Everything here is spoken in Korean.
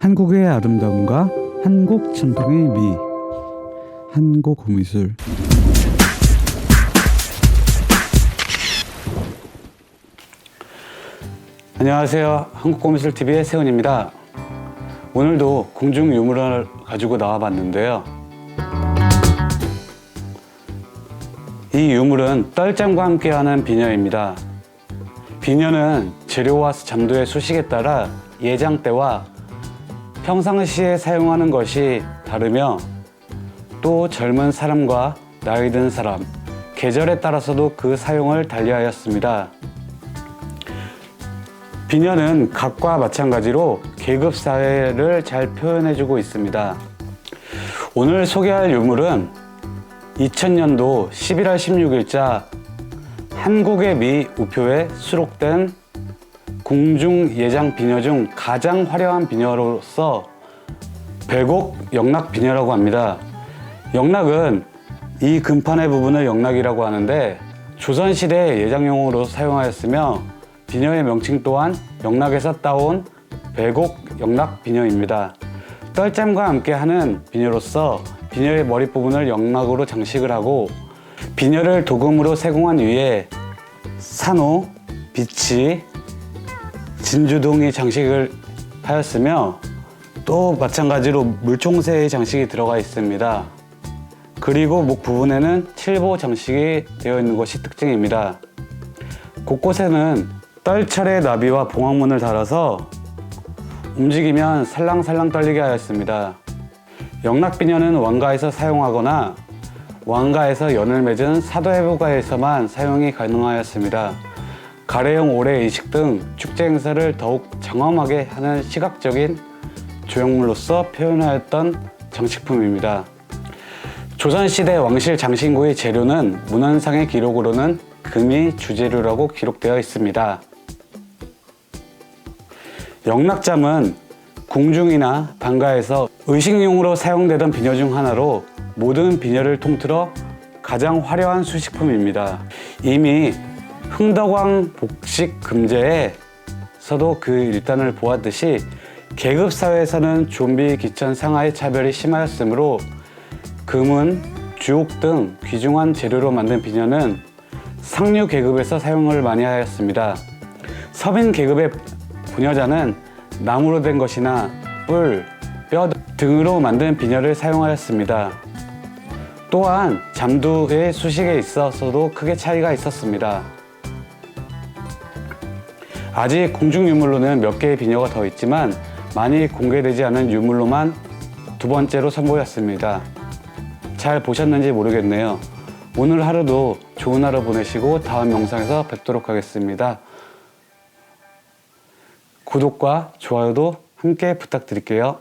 한국의 아름다움과 한국 전통의 미 한국 고미술. 안녕하세요. 한국 고미술TV의 세훈입니다. 오늘도 공중 유물을 가지고 나와봤는데요. 이 유물은 떨장과 함께하는 비녀입니다. 비녀는 재료와 잠도의 수식에 따라 예장 때와 평상시에 사용하는 것이 다르며 또 젊은 사람과 나이 든 사람, 계절에 따라서도 그 사용을 달리하였습니다. 비녀는 각과 마찬가지로 계급 사회를 잘 표현해주고 있습니다. 오늘 소개할 유물은 2000년도 11월 16일자 한국의 미 우표에 수록된 궁중 예장 비녀 중 가장 화려한 비녀로서 백옥 영락 비녀라고 합니다. 영락은 이 금판의 부분을 영락이라고 하는데 조선시대 예장용으로 사용하였으며 비녀의 명칭 또한 영락에서 따온 백옥 영락 비녀입니다. 떨잠과 함께 하는 비녀로서 비녀의 머리 부분을 영락으로 장식을 하고 비녀를 도금으로 세공한 위에 산호, 비치, 진주동이 장식을 하였으며 또 마찬가지로 물총새의 장식이 들어가 있습니다. 그리고 목 부분에는 칠보 장식이 되어 있는 것이 특징입니다. 곳곳에는 떨철의 나비와 봉황문을 달아서 움직이면 살랑살랑 떨리게 하였습니다. 영락비녀는 왕가에서 사용하거나 왕가에서 연을 맺은 사도해부가에서만 사용이 가능하였습니다. 가래용 오래 이식 등 축제 행사를 더욱 장엄하게 하는 시각적인 조형물로서 표현하였던 장식품입니다. 조선시대 왕실 장신구의 재료는 문헌상의 기록으로는 금이 주재료라고 기록되어 있습니다. 영락잠은 궁중이나 방가에서 의식용으로 사용되던 비녀 중 하나로 모든 비녀를 통틀어 가장 화려한 수식품입니다. 이미 흥덕왕 복식 금제에서도 그 일단을 보았듯이 계급 사회에서는 좀비 기천 상하의 차별이 심하였으므로 금은 주옥 등 귀중한 재료로 만든 비녀는 상류 계급에서 사용을 많이 하였습니다. 서민 계급의 부녀자는 나무로 된 것이나 뿔, 뼈 등으로 만든 비녀를 사용하였습니다. 또한 잠두의 수식에 있어서도 크게 차이가 있었습니다. 아직 공중 유물로는 몇 개의 비녀가 더 있지만 많이 공개되지 않은 유물로만 두 번째로 선보였습니다. 잘 보셨는지 모르겠네요. 오늘 하루도 좋은 하루 보내시고 다음 영상에서 뵙도록 하겠습니다. 구독과 좋아요도 함께 부탁드릴게요.